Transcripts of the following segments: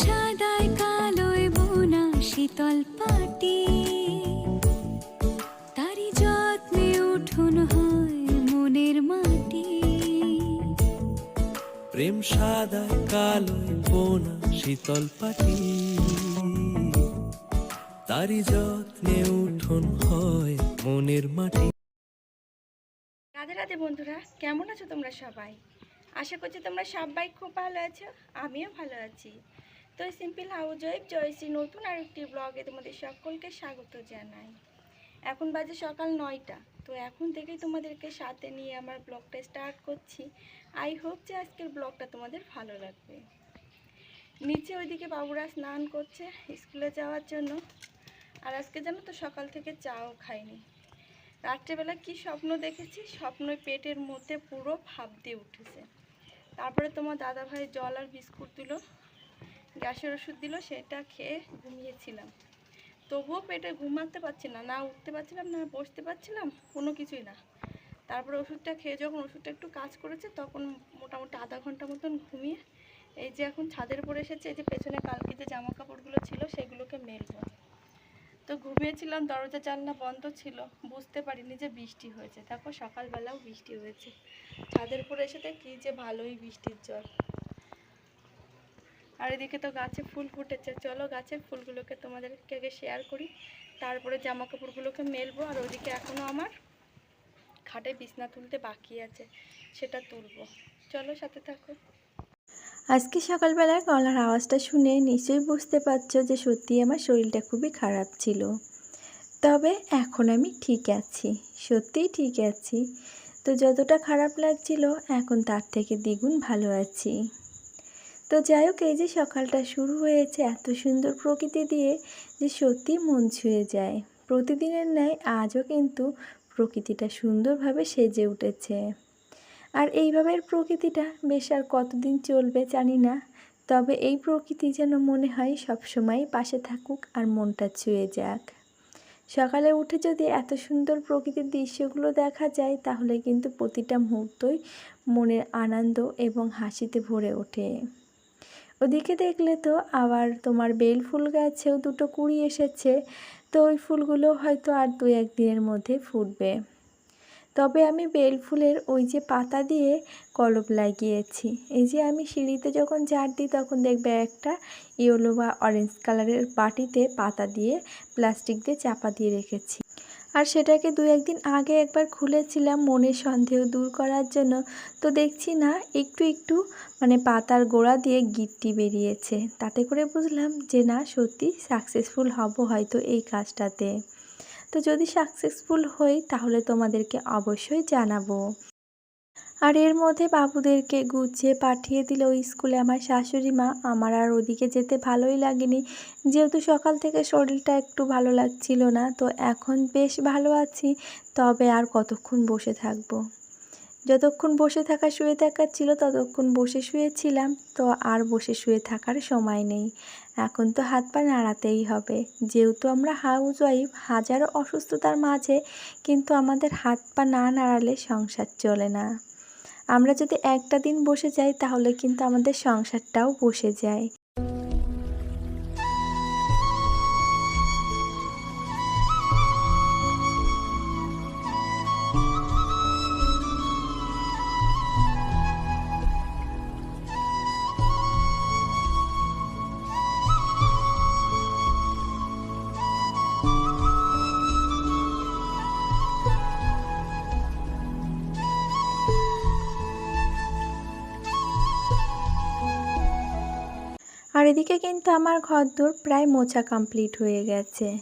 সাদায় কালোয় বোনা শীতল পাটি। তারি যত্নে উঠুন হয় মনের মাটি। প্রেম সাদা কালো বোনা শীতল পাটি। তারি যত্নে উঠোন হয় মনের মাটি। রাধে রাধে বন্ধুরা কেমন আছো তোমরা সবাই? আশা করছি তোমরা সবাই খুব ভালো আছো আমিও ভালো আছি। তো সিম্পল হাউস ওয়াইফ জয়শ্রী নতুন আরেকটি ব্লগে তোমাদের সকলকে স্বাগত জানাই। এখন বাজে সকাল নয়টা, তো এখন থেকেই তোমাদেরকে সাথে নিয়ে আমার ব্লগটা স্টার্ট করছি। আই হোপ যে আজকের ব্লগটা তোমাদের ভালো লাগবে। নিচে ওইদিকে বাবুরা স্নান করছে স্কুলে যাওয়ার জন্য। আর আজকে জানো তো সকাল থেকে চাও খাইনি। রাত্রেবেলা কি স্বপ্ন দেখেছি? স্বপ্নই পেটের মধ্যে পুরো ভাব দিয়ে উঠেছে। তারপরে তোমার দাদা ভাই জল আর বিস্কুট দিল। গ্যাসের ওষুধ দিল, সেটা খেয়ে ঘুমিয়েছিলাম। তবুও পেটে ঘুমাতে পারছি না না উঠতে পারছিলাম, না বসতে পারছিলাম, কোনো কিছুই না। তারপরে ওষুধটা খেয়ে যখন ওষুধটা একটু কাজ করেছে, তখন মোটামুটি আধা ঘণ্টা মতন ঘুমিয়ে এই যে এখন ছাদের উপরে এসেছে, এই যে পেছনে কালকে যে জামা কাপড়গুলো ছিল, সেগুলোকে মেলবো। তো ঘুমিয়েছিলাম, দরজা জানলা বন্ধ ছিল, বুঝতে পারিনি যে বৃষ্টি হয়েছে। দেখো সকালবেলাও বৃষ্টি হয়েছে। ছাদের উপরে এসে দেখি যে ভালোই বৃষ্টির জল। আর এদিকে তো গাছে ফুল ফুটেছে। চলো গাছের ফুলগুলোকে তোমাদেরকে আগে শেয়ার করি। তারপরে জামা কাপড়গুলোকে মেলবো আর ওদিকে এখনও আমার খাটে বিছনা তুলতে বাকি আছে, সেটা তুলবো। চলো সাথে থাকো। আজকে সকালবেলার গলার আওয়াজটা শুনে নিশ্চয়ই বুঝতে পারছ যে সত্যি আমার শরীরটা খুবই খারাপ ছিল। তবে এখন আমি ঠিক আছি, সত্যিই ঠিক আছি। তো যতটা খারাপ লাগছিল, এখন তার থেকে দ্বিগুণ ভালো আছি। তো যাই হোক, এই যে সকালটা শুরু হয়েছে এত সুন্দর প্রকৃতি দিয়ে যে সত্যি মন ছুঁয়ে যায়। প্রতিদিনের ন্যায় আজও কিন্তু প্রকৃতিটা সুন্দরভাবে সেজে উঠেছে। আর এইভাবে প্রকৃতিটা বেশ আর কতদিন চলবে জানি না, তবে এই প্রকৃতি যেন মনে হয় সবসময় পাশে থাকুক আর মনটা ছুঁয়ে যাক। সকালে উঠে যদি এত সুন্দর প্রকৃতির দৃশ্যগুলো দেখা যায়, তাহলে কিন্তু প্রতিটা মুহূর্তই মনের আনন্দ এবং হাসিতে ভরে ওঠে। ওদিকে দেখলে তো আবার তোমার বেল ফুল গাছেও দুটো কুড়ি এসেছে, তো ওই ফুলগুলো হয়তো আর দু একদিনের মধ্যে ফুটবে। তবে আমি বেল ফুলের ওই যে পাতা দিয়ে কলপ লাগিয়েছি, এই যে আমি সিঁড়িতে যখন ঝাড় দিই তখন দেখবে একটা ইয়েলো বা অরেঞ্জ কালারের বাটিতে পাতা দিয়ে প্লাস্টিক দিয়ে চাপা দিয়ে রেখেছি। আর সেটাকে দু একদিন আগে একবার খুলেছিলাম মনের সন্দেহ দূর করার জন্য। তো দেখছি না, একটু একটু মানে পাতার গোড়া দিয়ে গিট্টি বেরিয়েছে। তাতে করে বুঝলাম যে না, সত্যি সাকসেসফুল হব হয়তো এই কাজটাতে। তো যদি সাকসেসফুল হই, তাহলে তোমাদেরকে অবশ্যই জানাব। আর এর মধ্যে বাবুদেরকে গুছিয়ে পাঠিয়ে দিল স্কুলে। আমার শাশুড়ি মা, আমার আর ওদিকে যেতে ভালোই লাগেনি। যেহেতু সকাল থেকে শরীরটা একটু ভালো লাগছিল না, তো এখন বেশ ভালো আছি, তবে আর কতক্ষণ বসে থাকব? যতক্ষণ বসে থাকা, শুয়ে থাকার ছিল, ততক্ষণ বসে শুয়েছিলাম, তো আর বসে শুয়ে থাকার সময় নেই। এখন তো হাত পা নাড়াতেই হবে। যেহেতু আমরা হাউস ওয়াইফ হাজারো অসুস্থতার মাঝে, কিন্তু আমাদের হাত পা না নাড়ালে সংসার চলে না। আমরা যদি একটা দিন বসে যাই তাহলে কিন্তু আমাদের সংসারটাও বসে যায়। আর এদিকে কিন্তু আমার ঘরদোর প্রায় মোছা কমপ্লিট হয়ে গেছে।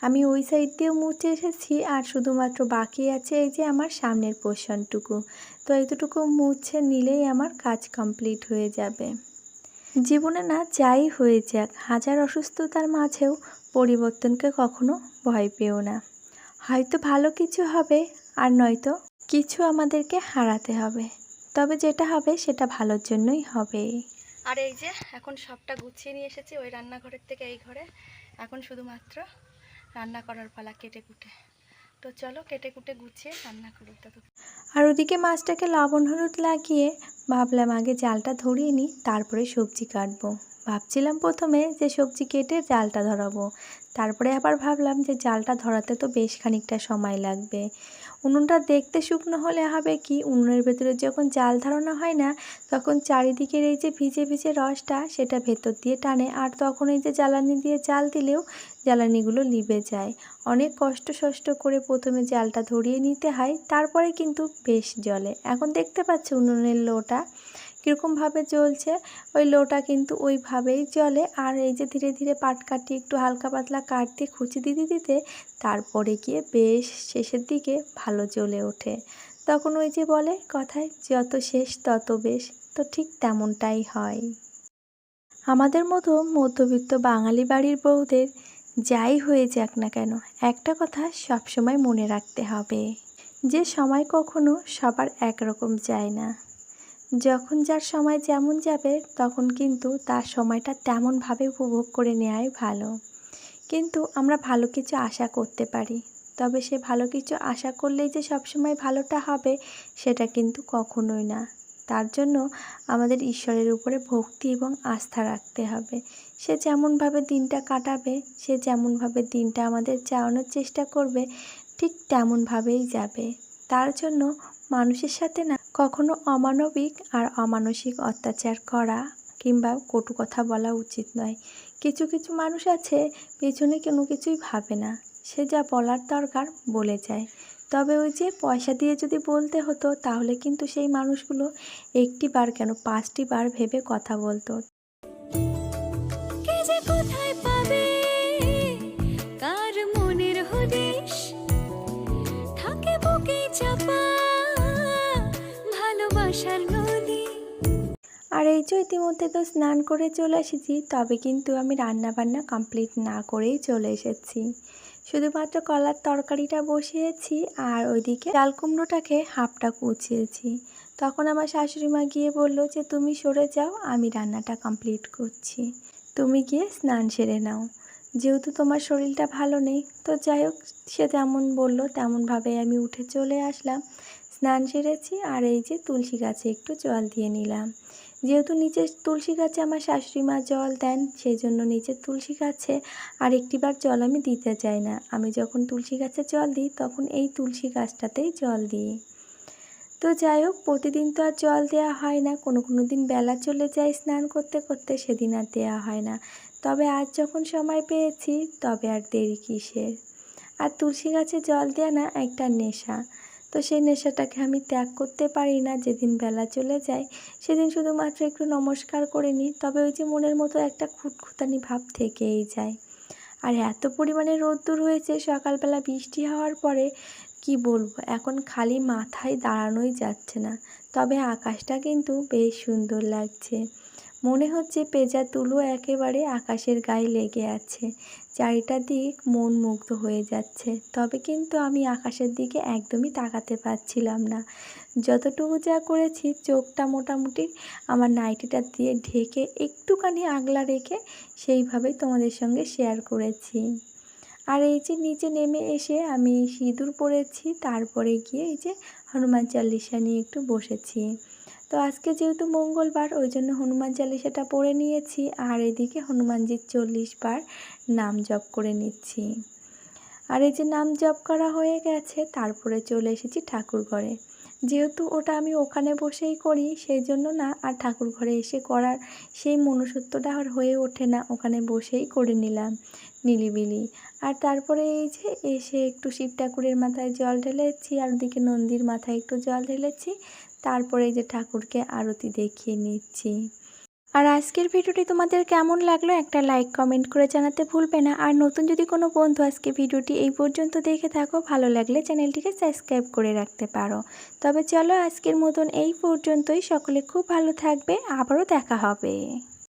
আমি ওই সাইড দিয়েও মুছে এসেছি, আর শুধুমাত্র বাকি আছে এই যে আমার সামনের পোর্শনটুকু। তো এতটুকু মুছে নিলেই আমার কাজ কমপ্লিট হয়ে যাবে। জীবনে না যাই হয়ে যাক, হাজার অসুস্থতার মাঝেও পরিবর্তনকে কখনো ভয় পেও না। হয়তো ভালো কিছু হবে, আর নয়তো কিছু আমাদেরকে হারাতে হবে। তবে যেটা হবে সেটা ভালোর জন্যই হবে। আর এই যে এখন সবটা গুছিয়ে নিয়ে এসেছি ওই রান্নাঘরের থেকে এই ঘরে। এখন শুধুমাত্র রান্না করার পালা কেটে কুটে। তো চলো কেটে কুটে গুছিয়ে রান্না করি আর ওদিকে মাছটাকে লবণ হলুদ লাগিয়ে ভাবলাম আগে জালটা ধরিয়ে নিই, তারপরে সবজি কাটবো। ভাবছিলাম প্রথমে যে সবজি কেটে জালটা ধরাবো। তারপরে আবার ভাবলাম যে জালটা ধরাতে তো বেশ খানিকটা সময় লাগবে। উনুনটা দেখতে শুকনো হলে হবে কি? উনুনের ভেতরে যখন জাল ধারণা হয় না, তখন চারিদিকের এই যে ভিজে ভিজে রসটা, সেটা ভেতর দিয়ে টানে আর তখন এই যে জ্বালানি দিয়ে জাল দিলেও জ্বালানিগুলো লিবে যায়। অনেক কষ্ট সষ্ট করে প্রথমে জালটা ধরিয়ে নিতে হয়, তারপরে কিন্তু বেশ জলে এখন দেখতে পাচ্ছ উনুনের লোটা কীরকমভাবে জ্বলছে, ওই লোটা কিন্তু ওইভাবেই জ্বলে। আর এই যে ধীরে ধীরে পাট কাটি একটু হালকা পাতলা কাট দিয়ে খুঁচি দিতে দিতে তারপরে গিয়ে বেশ শেষের দিকে ভালো জ্বলে ওঠে। তখন ওই যে বলে কথায়, যত শেষ, তত বেশ। তো ঠিক তেমনটাই হয়। আমাদের মতো মধ্যবিত্ত বাঙালি বাড়ির বউদের যাই হয়ে যাক না কেন, একটা কথা সবসময় মনে রাখতে হবে, যে সময় কখনো সবার একরকম যায় না। যখন যার সময় যেমন যাবে, তখন কিন্তু তার সময়টা তেমনভাবে উপভোগ করে নেওয়াই ভালো। কিন্তু আমরা ভালো কিছু আশা করতে পারি। তবে সে ভালো কিছু আশা করলেই যে সবসময় ভালোটা হবে, সেটা কিন্তু কখনোই না। তার জন্য আমাদের ঈশ্বরের উপরে ভক্তি এবং আস্থা রাখতে হবে। সে যেমনভাবে দিনটা কাটাবে, সে যেমনভাবে দিনটা আমাদের চাওয়ানোর চেষ্টা করবে, ঠিক তেমনভাবেই যাবে। তার জন্য মানুষের সাথে না কখনো অমানবিক আর অমানসিক অত্যাচার করা কিংবা কটু কথা বলা উচিত নয়। কিছু কিছু মানুষ আছে, পেছনে কোনো কিছুই ভাবে না। সে যা বলার দরকার বলে যায়। তবে ওই যে পয়সা দিয়ে যদি বলতে হতো, তাহলে কিন্তু সেই মানুষগুলো একটি বার কেন পাঁচটি বার ভেবে কথা বলতো। ইতিমধ্যে তো স্নান করে চলে এসেছি, তবে কিন্তু আমি রান্না বান্না কমপ্লিট না করেই চলে এসেছি। শুধুমাত্র কলার তরকারিটা বসিয়েছি আর ওইদিকে ডাল কুমড়োটাকে হাফটা কুচিয়েছি। তখন আমার শাশুড়ি মা গিয়ে বলল যে, তুমি সরে যাও, আমি রান্নাটা কমপ্লিট করছি। তুমি গিয়ে স্নান সেরে নাও। যেহেতু তোমার শরীরটা ভালো নেই, তো যাই হোক, সে যেমন বলল, তেমনভাবে আমি উঠে চলে আসলাম। স্নান সেরেছি আর এই যে তুলসী গাছে একটু জল দিয়ে নিলাম। যেহেতু নিচের তুলসী গাছে আমার শাশুড়ি মা জল দেন সেই জন্য নিচের তুলসী গাছে আর একটিবার জল আমি দিতে চাই না। আমি যখন তুলসী গাছে জল দিই, তখন এই তুলসী গাছটাতেই জল দিই। তো যাই হোক, প্রতিদিন তো আর জল দেওয়া হয় না। কোনো কোনো দিন বেলা চলে যায় স্নান করতে করতে, সেদিন আর দেওয়া হয় না। তবে আজ যখন সময় পেয়েছি, তবে আর দেরি কিসের? আর তুলসী গাছে জল দেওয়া না একটা নেশা। তো সেই নেশাটাকে আমি ত্যাগ করতে পারি না, যেদিন বেলা চলে যায় সেদিন শুধুমাত্র একটু নমস্কার করে নিই, তবে ওই যে মনের মতো একটা খুঁতখুতানি ভাব থেকেই যায়। আর এত পরিমাণে রোদ্দুর হয়েছে, সকালবেলা বৃষ্টি হওয়ার পরে কি বলব, এখন খালি মাথায় দাঁড়ানোই যাচ্ছে না। তবে আকাশটা কিন্তু বেশ সুন্দর লাগছে। মনে হচ্ছে পেঁজা তুলো একেবারে আকাশের গায়ে লেগে আছে। চারিটা দিক মন মুগ্ধ হয়ে যাচ্ছে। তবে কিন্তু আমি আকাশের দিকে একদমই তাকাতে পারছিলাম না। যতটুকু যা করেছি, চোখটা মোটামুটি আমার নাইটিটা দিয়ে ঢেকে একটুখানি আগলা রেখে সেইভাবেই তোমাদের সঙ্গে শেয়ার করেছি। আর এই যে নিচে নেমে এসে আমি সিঁদুর পরেছি, তারপরে গিয়ে এই যে হনুমান চালিসা নিয়ে একটু বসেছি। তো আজকে যেহেতু মঙ্গলবার, ওই জন্য হনুমান চালিসাটা পড়ে নিয়েছি। আর এদিকে হনুমানজির চল্লিশ বার নাম জপ করে নিচ্ছি। আর এই যে নাম জপ করা হয়ে গেছে, তারপরে চলে এসেছি ঠাকুর ঘরে। যেহেতু ওটা আমি ওখানে বসেই করি, সেই জন্য না, আর ঠাকুর ঘরে এসে করার সেই মনুষ্যত্বটা আর হয়ে ওঠে না, ওখানে বসেই করে নিলাম নিলিবিলি। আর তারপরে এই যে এসে একটু শিব ঠাকুরের মাথায় জল ঢেলেছি, আর ওদিকে নন্দীর মাথায় একটু জল ঢেলেছি তারপরে যে ঠাকুরকে আরতি দেখিয়ে নিচ্ছি। আর আজকের ভিডিওটি তোমাদের কেমন লাগল একটা লাইক কমেন্ট করে জানাতে ভুলবে না। আর নতুন যদি কোনো বন্ধু আজকে ভিডিওটি এই পর্যন্ত দেখে থাকো, ভালো লাগলে চ্যানেলটিকে সাবস্ক্রাইব করে রাখতে পারো। তবে চলো আজকের মতন এই পর্যন্তই। সকলে খুব ভালো থাকবে। আবারও দেখা হবে।